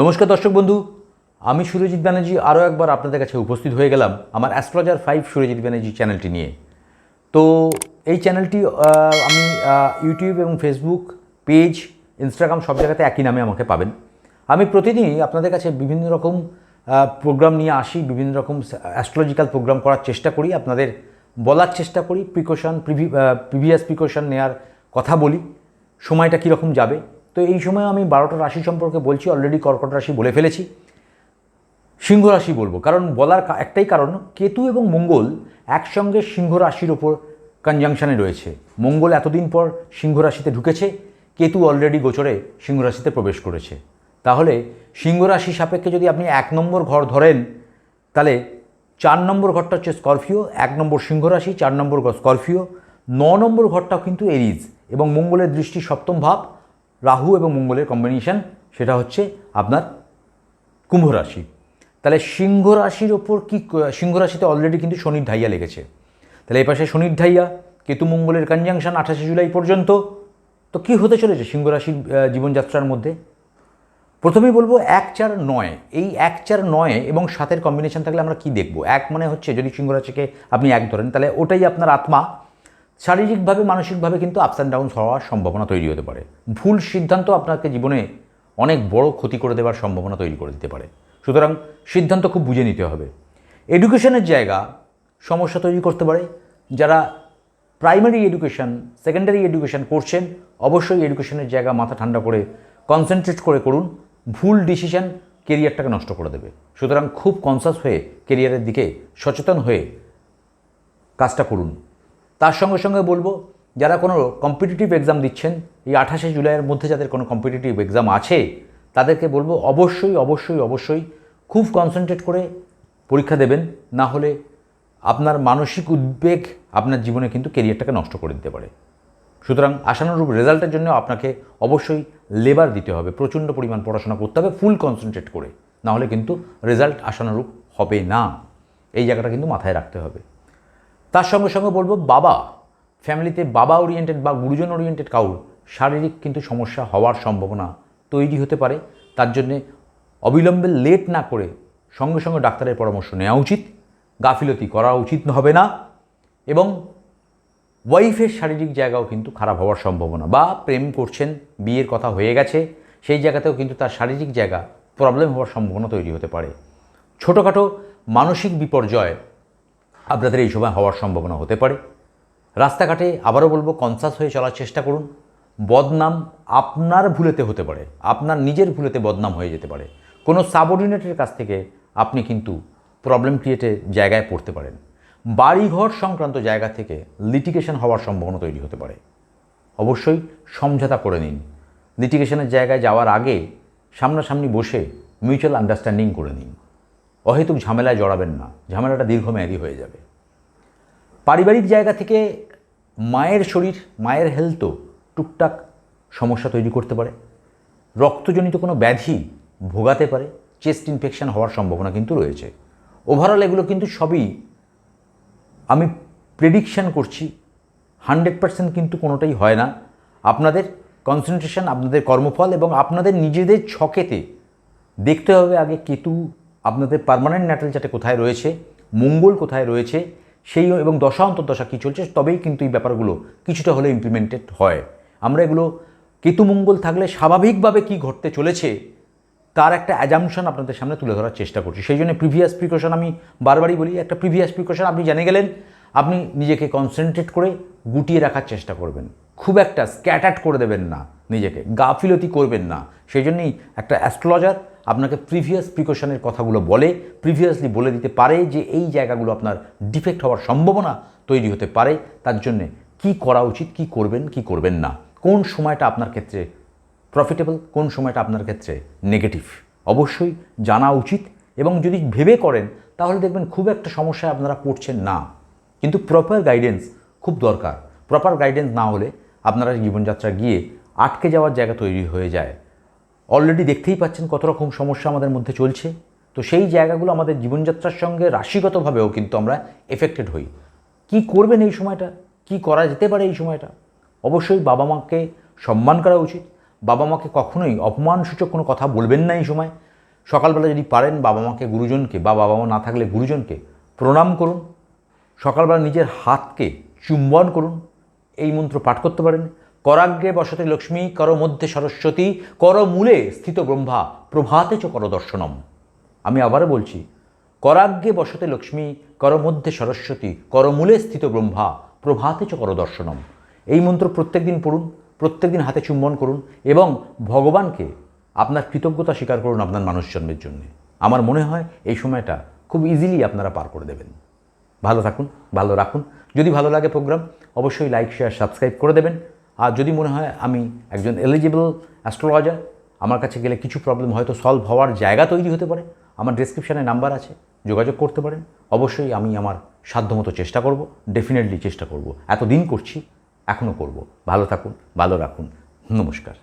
নমস্কার দর্শক বন্ধু, আমি সুরজিৎ ব্যানার্জি আরও একবার আপনাদের কাছে উপস্থিত হয়ে গেলাম আমার অ্যাস্ট্রোলজার ফাইভ সুরজিৎ ব্যানার্জি চ্যানেলটি নিয়ে। তো এই চ্যানেলটি আমি ইউটিউব এবং ফেসবুক পেজ, ইনস্টাগ্রাম সব জায়গাতে একই নামে আমাকে পাবেন। আমি প্রতিদিনই আপনাদের কাছে বিভিন্ন রকম প্রোগ্রাম নিয়ে আসি, বিভিন্ন রকম অ্যাস্ট্রোলজিক্যাল প্রোগ্রাম করার চেষ্টা করি, আপনাদের বলার চেষ্টা করি, প্রিকশন প্রিভিয়াস প্রিকশন নেওয়ার কথা বলি, সময়টা কীরকম যাবে তো এই সময় আমি বারোটা রাশি সম্পর্কে বলছি অলরেডি কর্কট রাশি বলে ফেলেছি। সিংহ রাশি বলব, কারণ বলার একটাই কারণ, কেতু এবং মঙ্গল একসঙ্গে সিংহ রাশির ওপর কনজাংশনে রয়েছে। মঙ্গল এতদিন পর সিংহ রাশিতে ঢুকেছে, কেতু অলরেডি গোচরে সিংহ রাশিতে প্রবেশ করেছে। তাহলে সিংহ রাশি সাপেক্ষে যদি আপনি এক নম্বর ঘর ধরেন, তাহলে চার নম্বর ঘরটা হচ্ছে স্করপিও, এক নম্বর সিংহ রাশি, চার নম্বর স্করপিও, ন নম্বর ঘরটাও কিন্তু এরিজ এবং মঙ্গলের দৃষ্টি সপ্তম ভাব। রাহু এবং মঙ্গলের কম্বিনেশন সেটা হচ্ছে আপনার কুম্ভ রাশি। তাহলে সিংহ রাশির ওপর কি, সিংহ রাশিতে অলরেডি কিন্তু শনির ঢাইয়া লেগেছে। তাহলে এই পাশে শনির ঢাইয়া, কেতু মঙ্গলের কনজাংশন আঠাশে জুলাই পর্যন্ত। তো কি হতে চলেছে সিংহ রাশির জীবনযাত্রার মধ্যে? প্রথমেই বলব এক চার নয়। এই এক চার নয় এবং সাতের কম্বিনেশন থাকলে আমরা কি দেখব? এক মানে হচ্ছে যদি সিংহ রাশিকে আপনি এক ধরেন, তাহলে ওটাই আপনার আত্মা। শারীরিকভাবে, মানসিকভাবে কিন্তু আপস অ্যান্ড ডাউন হওয়ার সম্ভাবনা তৈরি হতে পারে। ভুল সিদ্ধান্ত আপনাকে জীবনে অনেক বড় ক্ষতি করে দেওয়ার সম্ভাবনা তৈরি করে দিতে পারে। সুতরাং সিদ্ধান্ত খুব বুঝে নিতে হবে। এডুকেশনের জায়গা সমস্যা তৈরি করতে পারে। যারা প্রাইমারি এডুকেশন সেকেন্ডারি এডুকেশন করছেন, অবশ্যই এডুকেশনের জায়গা মাথা ঠান্ডা করে কনসেন্ট্রেট করে করুন। ভুল ডিসিশন কেরিয়ারটাকে নষ্ট করে দেবে। সুতরাং খুব কনসাস হয়ে কেরিয়ারের দিকে সচেতন হয়ে কাজটা করুন। তার সঙ্গে সঙ্গে বলব, যারা কোনো কম্পিটিটিভ এক্সাম দিচ্ছেন, এই আঠাশে জুলাইয়ের মধ্যে যাদের কোনো কম্পিটিটিভ এক্সাম আছে, তাদেরকে বলব অবশ্যই অবশ্যই অবশ্যই খুব কনসেন্ট্রেট করে পরীক্ষা দেবেন। না হলে আপনার মানসিক উদ্বেগ আপনার জীবনে কিন্তু কেরিয়ারটাকে নষ্ট করে দিতে পারে। সুতরাং আশানুরূপ রেজাল্টের জন্য আপনাকে অবশ্যই লেবার দিতে হবে। প্রচণ্ড পরিমাণ পড়াশোনা করতে হবে ফুল কনসেন্ট্রেট করে। না হলে কিন্তু রেজাল্ট আশানুরূপ হবে না। এই জায়গাটা কিন্তু মাথায় রাখতে হবে। তার সঙ্গে সঙ্গে বলব, বাবা, ফ্যামিলিতে বাবা ওরিয়েন্টেড বা গুরুজন ওরিয়েন্টেড কাউর শারীরিক কিন্তু সমস্যা হওয়ার সম্ভাবনা তৈরি হতে পারে। তার জন্যে অবিলম্বে লেট না করে সঙ্গে সঙ্গে ডাক্তারের পরামর্শ নেওয়া উচিত। গাফিলতি করা উচিত হবে না এবং ওয়াইফের শারীরিক জায়গাও কিন্তু খারাপ হওয়ার সম্ভাবনা বা প্রেম করছেন, বিয়ের কথা হয়ে গেছে, সেই জায়গাতেও কিন্তু তার শারীরিক জায়গা প্রবলেম হওয়ার সম্ভাবনা তৈরি হতে পারে। ছোটোখাটো মানসিক বিপর্যয় আপনাদের এই সময় হওয়ার সম্ভাবনা হতে পারে। রাস্তাঘাটে আবারও বলব, কনসাস হয়ে চলার চেষ্টা করুন। বদনাম আপনার ভুলেতে হতে পারে, আপনার নিজের ভুলেতে বদনাম হয়ে যেতে পারে। কোনো সাবঅর্ডিনেটের কাছ থেকে আপনি কিন্তু প্রবলেম ক্রিয়েটের জায়গায় পড়তে পারেন। বাড়িঘর সংক্রান্ত জায়গা থেকে লিটিগেশন হওয়ার সম্ভাবনা তৈরি হতে পারে। অবশ্যই সমঝোতা করে নিন। লিটিগেশনের জায়গায় যাওয়ার আগে সামনাসামনি বসে মিউচুয়াল আন্ডারস্ট্যান্ডিং করে নিন। অহেতুক ঝামেলায় জড়াবেন না। ঝামেলাটা দীর্ঘমেয়াদী হয়ে যাবে। পারিবারিক জায়গা থেকে মায়ের শরীর, মায়ের হেলথও টুকটাক সমস্যা তৈরি করতে পারে। রক্তজনিত কোনো ব্যাধি ভোগাতে পারে। চেস্ট ইনফেকশান হওয়ার সম্ভাবনা কিন্তু রয়েছে। ওভারঅল এগুলো কিন্তু সবই আমি প্রেডিকশান করছি। হান্ড্রেড পার্সেন্ট কিন্তু কোনোটাই হয় না। আপনাদের কনসেন্ট্রেশন আপনাদের কর্মফল এবং আপনাদের নিজেদের ছকেতে দেখতে হবে আগে কেতু আপনাদের পার্মানেন্ট ন্যাটাল চার্টে কোথায় রয়েছে, মঙ্গল কোথায় রয়েছে, সেই এবং দশা অন্তর্দশা কী চলছে, তবেই কিন্তু এই ব্যাপারগুলো কিছুটা হলে ইমপ্লিমেন্টেড হয়। আমরা এগুলো কেতু মঙ্গল থাকলে স্বাভাবিকভাবে কি ঘটতে চলেছে, তার একটা অ্যাজামশন আপনাদের সামনে তুলে ধরার চেষ্টা করছি। সেই জন্য প্রিভিয়াস প্রিকশন আমি বারবারই বলি, একটা প্রিভিয়াস প্রিকশন আপনি জেনে গেলেন, আপনি নিজেকে কনসেন্ট্রেট করে গুটিয়ে রাখার চেষ্টা করবেন। খুব একটা স্ক্যাটার্ড করে দেবেন না নিজেকে, গাফিলতি করবেন না। সেই জন্যই একটা অ্যাস্ট্রোলজার আপনাকে প্রিভিয়াস প্রিকশনের কথাগুলো বলে প্রিভিয়াসলি বলে দিতে পারে যে এই জায়গাগুলো আপনার ডিফেক্ট হওয়ার সম্ভাবনা তৈরি হতে পারে। তার জন্যে কি করা উচিত, কি করবেন কি করবেন না? কোন সময়টা আপনার ক্ষেত্রে প্রফিটেবল কোন সময়টা আপনার ক্ষেত্রে নেগেটিভ অবশ্যই জানা উচিত এবং যদি ভেবে করেন, তাহলে দেখবেন খুব একটা সমস্যায় আপনারা পড়ছেন না। কিন্তু প্রপার গাইডেন্স খুব দরকার। প্রপার গাইডেন্স না হলে আপনারা জীবনযাত্রা গিয়ে আটকে যাওয়ার জায়গা তৈরি হয়ে যায়। অলরেডি দেখতেই পাচ্ছেন কত রকম সমস্যা আমাদের মধ্যে চলছে। তো সেই জায়গাগুলো আমাদের জীবনযাত্রার সঙ্গে রাশিগতভাবেও কিন্তু আমরা এফেক্টেড হই। কি করবেন এই সময়টা? কি করা যেতে পারে এই সময়টা? অবশ্যই বাবা মাকে সম্মান করা উচিত। বাবা মাকে কখনোই অপমানসূচক কোনো কথা বলবেন না এই সময়। সকালবেলা যদি পারেন বাবা মাকে, গুরুজনকে বা বাবা মা না থাকলে গুরুজনকে প্রণাম করুন। সকালবেলা নিজের হাতকে চুম্বন করুন। এই মন্ত্র পাঠ করতে পারেন। করাগ্রে বসতে লক্ষ্মী, কর মধ্যে সরস্বতী, কর মূলে স্থিত ব্রহ্মা, প্রভাতে চ কর দর্শনম। আমি আবারও বলছি করাগ্রে বসতে লক্ষ্মী, কর মধ্যে সরস্বতী করমূলে স্থিত ব্রহ্মা, প্রভাতে চ কর দর্শনম। এই মন্ত্র প্রত্যেক দিন পড়ুন, প্রত্যেক দিন হাতে চুম্বন করুন এবং ভগবানকে আপনার কৃতজ্ঞতা স্বীকার করুন আপনার মানুষ জন্মের জন্য। আমার মনে হয় এই সময়টা খুব ইজিলি আপনারা পার করে দেবেন। ভালো থাকুন, ভালো রাখুন। যদি ভালো লাগে প্রোগ্রাম অবশ্যই লাইক শেয়ার সাবস্ক্রাইব করে দেবেন। আর যদি মনে হয় আমি একজন এলিজিবল অ্যাস্ট্রোলজার আমার কাছে গেলে কিছু প্রবলেম হয়তো সলভ হওয়ার জায়গা তৈরি হতে পারে। আমার ডিসক্রিপশানে নাম্বার আছে, যোগাযোগ করতে পারেন। অবশ্যই আমি আমার সাধ্যমতো চেষ্টা করব ডেফিনেটলি চেষ্টা করব। এতদিন করছি এখনও করব। ভালো থাকুন, ভালো রাখুন। নমস্কার।